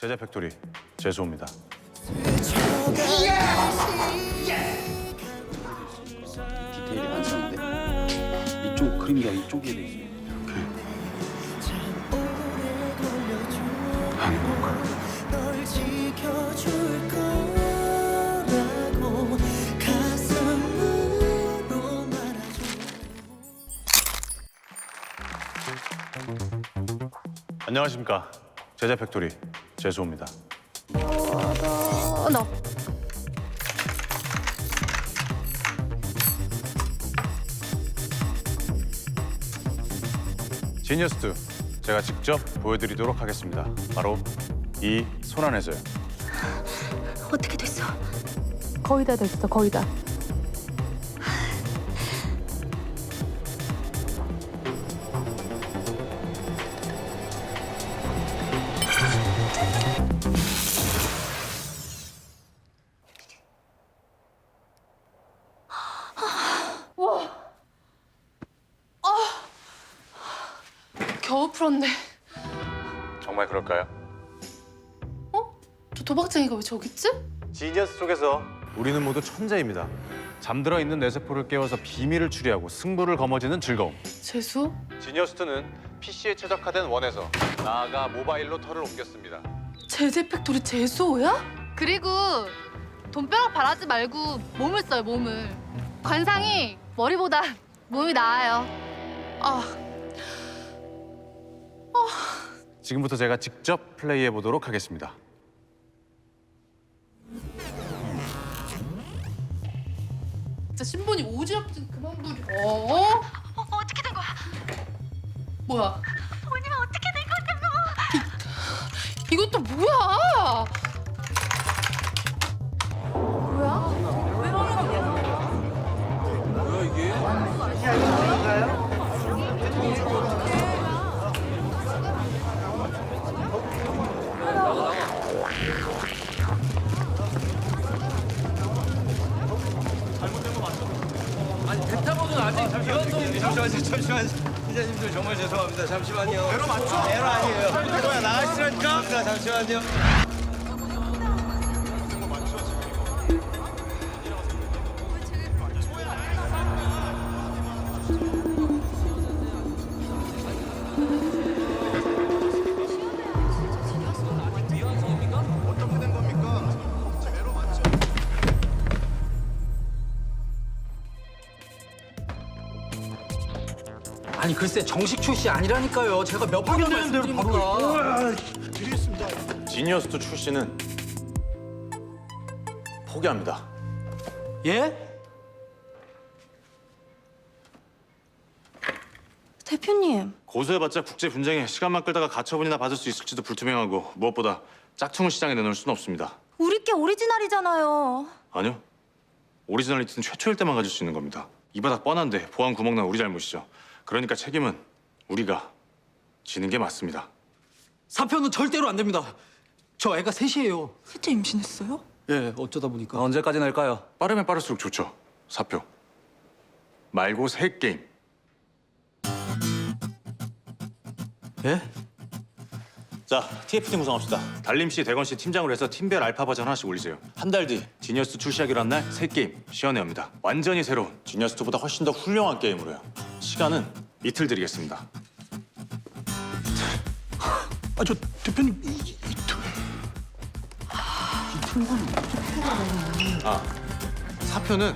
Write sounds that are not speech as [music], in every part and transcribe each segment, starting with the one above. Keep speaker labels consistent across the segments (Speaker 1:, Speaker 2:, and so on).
Speaker 1: 제자 팩토리 재수호입니다.
Speaker 2: 디테일이 많았는데 이쪽 그림자 이쪽에 있어요.
Speaker 1: 안녕하십니까. 제자 팩토리 재수호입니다.
Speaker 3: 어, 나
Speaker 1: 지니어스2 제가 직접 보여드리도록 하겠습니다. 바로 이 손 안에서요.
Speaker 3: 어떻게 됐어?
Speaker 4: 거의 다 됐어, 거의 다.
Speaker 3: 겨우 풀었네.
Speaker 1: 정말 그럴까요?
Speaker 3: 어? 저 도박쟁이가 왜 저기 있지?
Speaker 1: 지니어스 속에서 우리는 모두 천재입니다. 잠들어 있는 뇌세포를 깨워서 비밀을 추리하고 승부를 거머쥐는 즐거움.
Speaker 3: 재수?
Speaker 1: 지니어스2는 PC에 최적화된 원에서 나아가 모바일로 털을 옮겼습니다.
Speaker 3: 제재 팩토리 재수호야? 그리고 돈벼락 바라지 말고 몸을 써요 몸을. 관상이 머리보다 몸이 나아요. 아
Speaker 1: 지금부터 제가 직접 플레이해 보도록 하겠습니다.
Speaker 3: 진짜 신분이 오지랖 좀 그만 부려. 어? 어떻게 된 거야? 뭐야? 언니가 어떻게 된 거냐고? 이것도 뭐야?
Speaker 5: 잠시만요, 잠시만요. 기자님들 정말 죄송합니다. 잠시만요. 에러 맞죠? 에러 아니에요. 뭐야 나가시라니까? 잠시만요.
Speaker 2: 글쎄 정식 출시 아니라니까요. 제가 몇 번이나 말씀드립니까?
Speaker 1: 지니어스2 출시는 포기합니다.
Speaker 2: 예?
Speaker 3: 대표님.
Speaker 1: 고소해봤자 국제 분쟁에 시간만 끌다가 가처분이나 받을 수 있을지도 불투명하고 무엇보다 짝퉁을 시장에 내놓을 수는 없습니다.
Speaker 3: 우리 게 오리지널이잖아요.
Speaker 1: 아니요. 오리지널리티는 최초일 때만 가질 수 있는 겁니다. 이 바닥 뻔한데 보안 구멍 난 우리 잘못이죠. 그러니까 책임은 우리가 지는 게 맞습니다.
Speaker 2: 사표는 절대로 안 됩니다. 저 애가 셋이에요.
Speaker 6: 셋째 임신했어요?
Speaker 2: 예, 어쩌다 보니까.
Speaker 7: 언제까지 낼까요?
Speaker 1: 빠르면 빠를수록 좋죠. 사표. 말고 새 게임.
Speaker 2: 예?
Speaker 1: 자, TF팀 구성합시다. 달림 씨, 대건 씨 팀장으로 해서 팀별 알파 버전 하나씩 올리세요. 한 달 뒤 지니어스 출시하기로 한 날 새 게임 시연해옵니다. 완전히 새로운 지니어스2보다 훨씬 더 훌륭한 게임으로요. 시간은 이틀 드리겠습니다.
Speaker 2: 아, 저 대표님 이, 이,
Speaker 1: 아, 사표는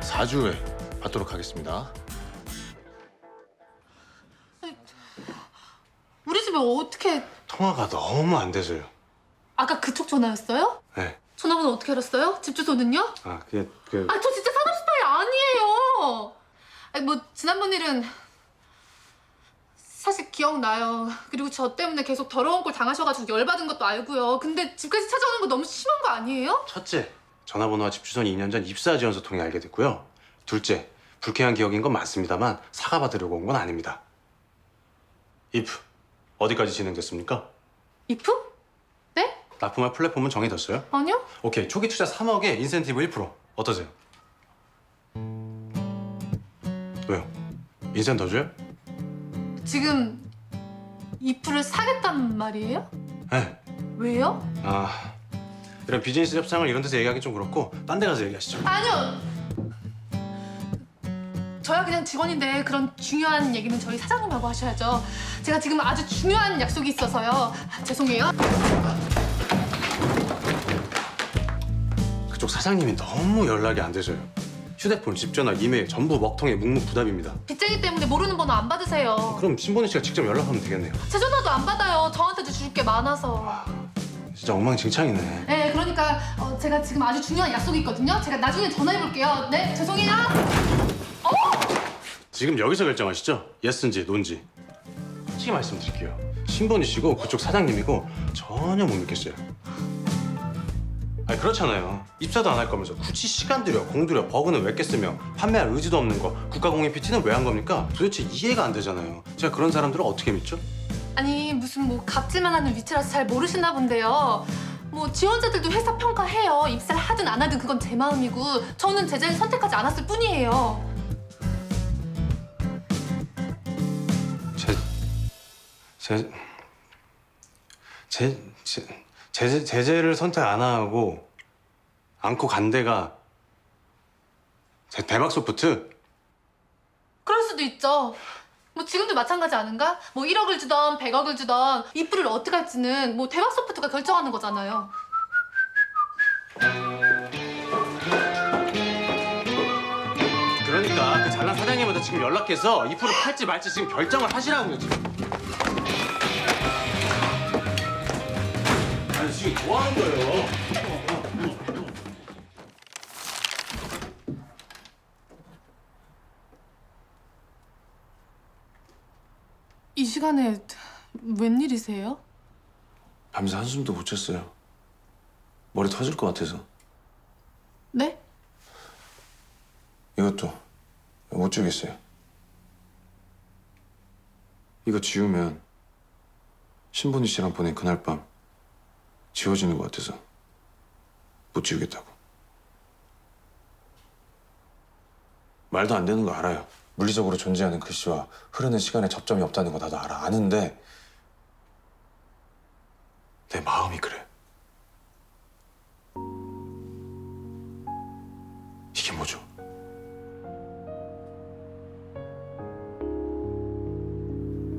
Speaker 1: 4주 후에 받도록 하겠습니다.
Speaker 3: 우리 집에 어떻게
Speaker 1: 통화가 너무 안 돼서요.
Speaker 3: 아까 그쪽 전화였어요?
Speaker 1: 네.
Speaker 3: 전화번호 어떻게 알았어요? 집 주소는요?
Speaker 1: 아, 그게 그
Speaker 3: 아, 저 진짜 사람 스파이 아니에요. 아니, 뭐 지난번 일은 사실 기억나요. 그리고 저 때문에 계속 더러운 꼴 당하셔가지고 열받은 것도 알고요. 근데 집까지 찾아오는 거 너무 심한 거 아니에요?
Speaker 1: 첫째, 전화번호와 집 주소는 2년 전 입사 지원서 통해 알게 됐고요. 둘째, 불쾌한 기억인 건 맞습니다만 사과받으려고 온 건 아닙니다. if 어디까지 진행됐습니까?
Speaker 3: 이프? 네?
Speaker 1: 납품할 플랫폼은 정해졌어요?
Speaker 3: 아니요?
Speaker 1: 오케이, 초기 투자 3억에 인센티브 1% 어떠세요? 왜요? 인센 더 줘요?
Speaker 3: 지금 이프를 사겠단 말이에요?
Speaker 1: 네.
Speaker 3: 왜요?
Speaker 1: 아 이런 비즈니스 협상을 이런 데서 얘기하기 좀 그렇고 딴 데 가서 얘기하시죠.
Speaker 3: 아니요. 저야 그냥 직원인데 그런 중요한 얘기는 저희 사장님하고 하셔야죠. 제가 지금 아주 중요한 약속이 있어서요. 죄송해요.
Speaker 1: 그쪽 사장님이 너무 연락이 안 되셔요. 휴대폰, 집전화, 이메일 전부 먹통에 묵묵부답입니다.
Speaker 3: 빚쟁이 때문에 모르는 번호 안 받으세요.
Speaker 1: 그럼 신본희 씨가 직접 연락하면 되겠네요.
Speaker 3: 제 전화도 안 받아요. 저한테도 줄 게 많아서.
Speaker 1: 진짜 엉망진창이네.
Speaker 3: 네, 그러니까 어, 제가 지금 아주 중요한 약속이 있거든요. 제가 나중에 전화해 볼게요. 네, 죄송해요.
Speaker 1: 지금 여기서 결정하시죠? 예스인지 노인지. 솔직히 말씀드릴게요. 신본희 씨고 그쪽 사장님이고 전혀 못 믿겠어요. 아니 그렇잖아요. 입사도 안 할 거면서 굳이 시간 들여 공 들여 버그는 왜 깼으며 판매할 의지도 없는 거 국가공인 PT는 왜 한 겁니까? 도대체 이해가 안 되잖아요. 제가 그런 사람들을 어떻게 믿죠?
Speaker 3: 아니 무슨 뭐 갑질만 하는 위치라서 잘 모르시나 본데요. 뭐 지원자들도 회사 평가해요. 입사를 하든 안 하든 그건 제 마음이고 저는 제자를 선택하지 않았을 뿐이에요.
Speaker 1: 제, 제, 제, 제, 제, 제재를 선택 안 하고 안고 간 데가 대- 대박 소프트?
Speaker 3: 그럴 수도 있죠. 뭐 지금도 마찬가지 아닌가? 뭐 1억을 주던 100억을 주던 이프를 어떻게 할지는 뭐 대박 소프트가 결정하는 거잖아요.
Speaker 1: 그러니까 그 잘난 사장님한테 지금 연락해서 이 프로 팔지 말지 지금 결정을 하시라고요 지금. 지금 뭐 하는 거예요?
Speaker 3: 이 시간에 웬일이세요?
Speaker 1: 밤새 한숨도 못 잤어요. 머리 터질 것 같아서.
Speaker 3: 네?
Speaker 1: 이것도 못 주겠어요. 이거 지우면 신본희 씨랑 보낸 그날 밤 지워지는 것 같아서 못 지우겠다고. 말도 안 되는 거 알아요. 물리적으로 존재하는 글씨와 흐르는 시간에 접점이 없다는 거 나도 알아. 아는데 내 마음이 그래. 이게 뭐죠?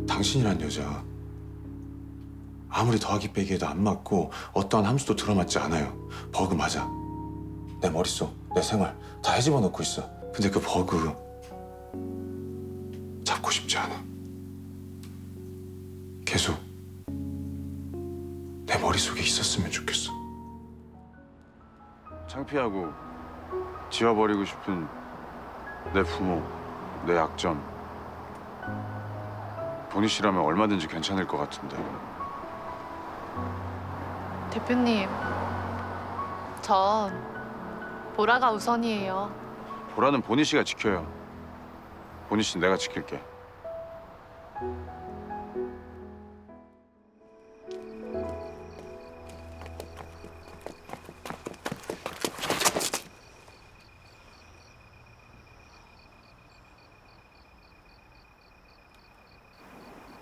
Speaker 1: 당신이란 여자 아무리 더하기 빼기에도 안 맞고 어떠한 함수도 들어맞지 않아요. 버그 맞아. 내 머릿속, 내 생활 다 헤집어 놓고 있어. 근데 그 버그 잡고 싶지 않아. 계속 내 머릿속에 있었으면 좋겠어.
Speaker 7: 창피하고 지워버리고 싶은 내 부모, 내 약점. 본희 씨라면 얼마든지 괜찮을 것 같은데.
Speaker 3: 대표님, 전 보라가 우선이에요.
Speaker 7: 보라는 본희 씨가 지켜요. 본희 씨 내가 지킬게.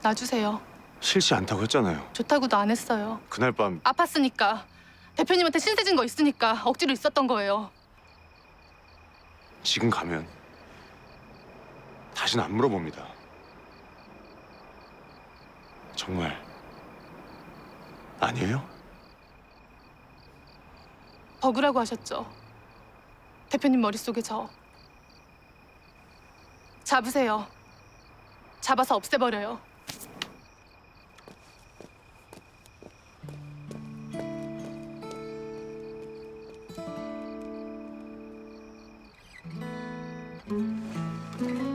Speaker 3: 놔주세요.
Speaker 1: 싫지 않다고 했잖아요.
Speaker 3: 좋다고도 안 했어요.
Speaker 1: 그날 밤
Speaker 3: 아팠으니까. 대표님한테 신세진 거 있으니까 억지로 있었던 거예요.
Speaker 1: 지금 가면 다시는 안 물어봅니다. 정말 아니에요?
Speaker 3: 버그라고 하셨죠. 대표님 머릿속에 저. 잡으세요. 잡아서 없애버려요.
Speaker 8: Música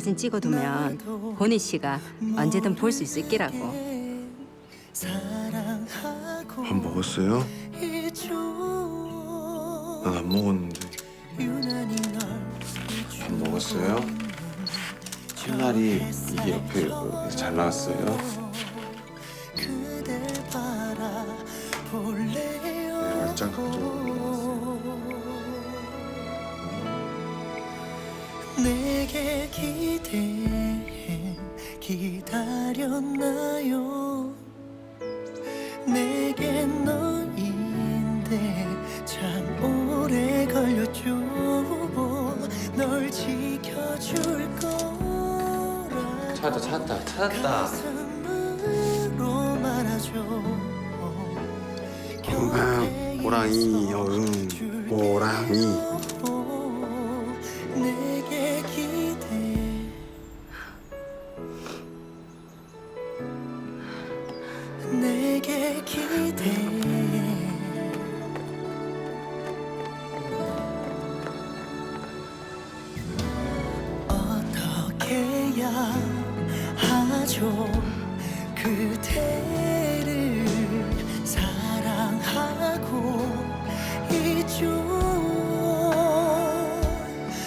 Speaker 8: 사진 찍어두면 보니 씨가 언제든 볼 수 있을 끼라고.
Speaker 9: 밥 먹었어요? 난 안 먹었는데 밥 먹었어요? 첫날이 이게 옆에 잘 나왔어요?
Speaker 6: 그댈 바라볼 래요
Speaker 9: 네, 얼짱
Speaker 6: 내게 기대 기다렸나요? 내게 너인데 참 오래 걸렸죠. 널 지켜줄 거라
Speaker 5: 찾았다 찾았다 찾았다.
Speaker 6: 가슴으로 말하죠.
Speaker 9: 아, 호랑이 여응 호랑이
Speaker 6: 해야 하죠 그대를 사랑하고 있죠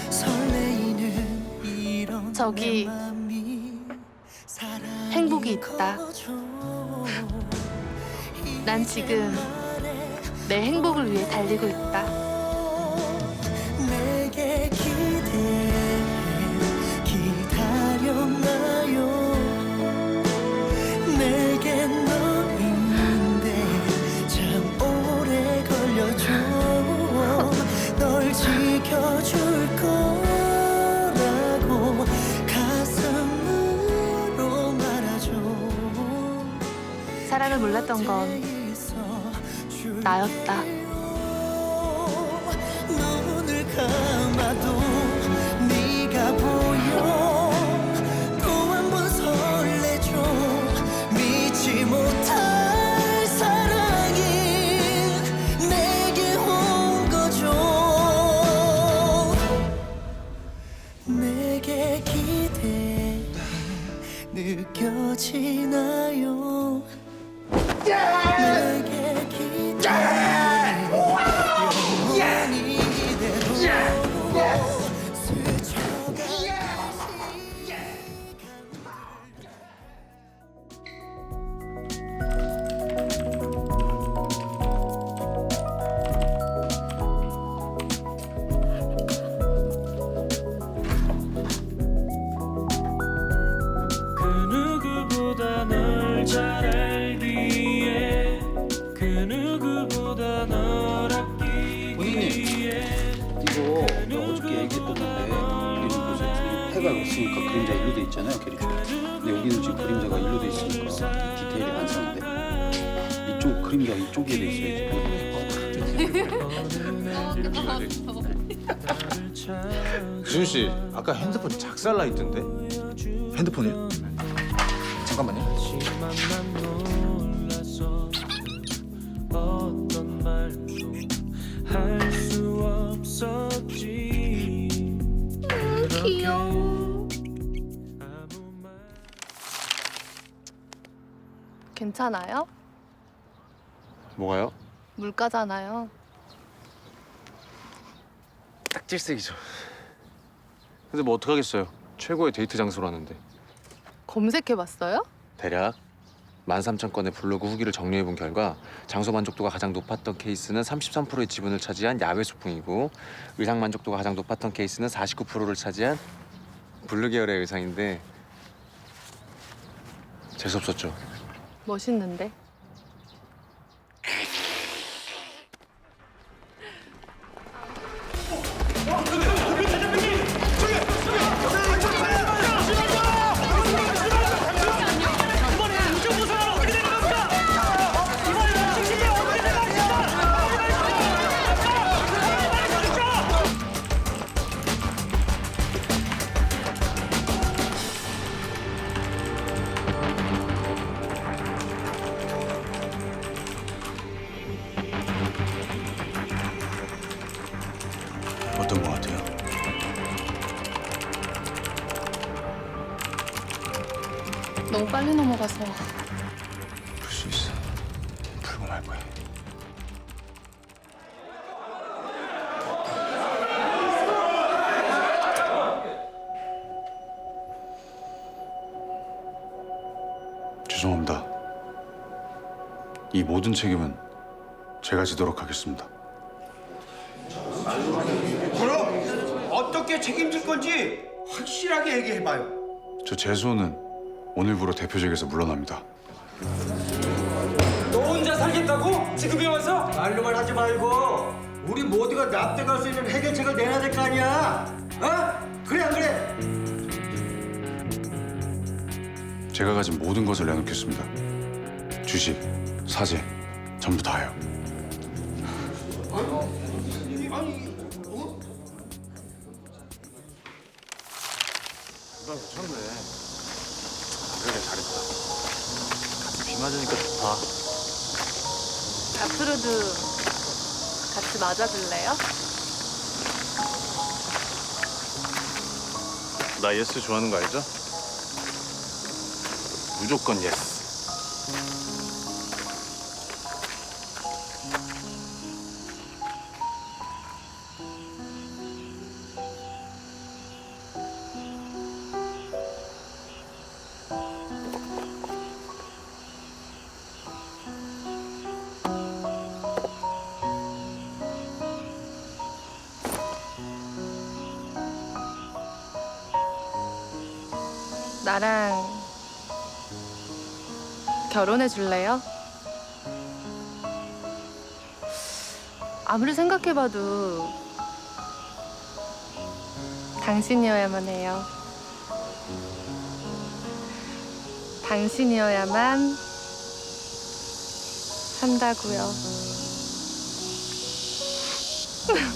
Speaker 6: 설레이는 이런
Speaker 3: 저기 행복이 있다. 난 지금 내 행복을 위해 달리고 있다. 몰랐던 건 나였다.
Speaker 2: 아까
Speaker 1: 핸드폰 작살나 있던데
Speaker 9: 핸드폰이요?
Speaker 2: 잠깐만요
Speaker 3: 귀여워. 괜찮아요?
Speaker 1: 뭐가요?
Speaker 3: 물가잖아요.
Speaker 1: 딱 질색이죠 근데 뭐 어떡하겠어요 최고의 데이트 장소라는데
Speaker 3: 검색해봤어요?
Speaker 1: 대략 13,000건의 블로그 후기를 정리해본 결과 장소 만족도가 가장 높았던 케이스는 33%의 지분을 차지한 야외 소풍이고 의상 만족도가 가장 높았던 케이스는 49%를 차지한 블루 계열의 의상인데 재수없었죠
Speaker 3: 멋있는데?
Speaker 1: 죄송합니다. 이 모든 책임은 제가 지도록 하겠습니다.
Speaker 5: 그럼 어떻게 책임질 건지 확실하게 얘기해봐요.
Speaker 1: 저 재수는 오늘부로 대표직에서 물러납니다.
Speaker 5: 너 혼자 살겠다고? 지금에 와서? 말로만 하지 말고 우리 모두가 납득할 수 있는 해결책을 내놔야 될 거 아니야. 어? 그래 안 그래?
Speaker 1: 제가 가진 모든 것을 내놓겠습니다. 주식, 사재, 전부 다요. 이건 괜찮네. 그래 잘했다. 같이 비 맞으니까 좋다.
Speaker 3: 앞으로도 같이 맞아줄래요?
Speaker 1: 나 예스 좋아하는 거 알죠? 무조건 예스.
Speaker 3: 나랑 결혼해 줄래요? 아무리 생각해봐도 당신이어야만 해요. 당신이어야만 한다고요. [laughs]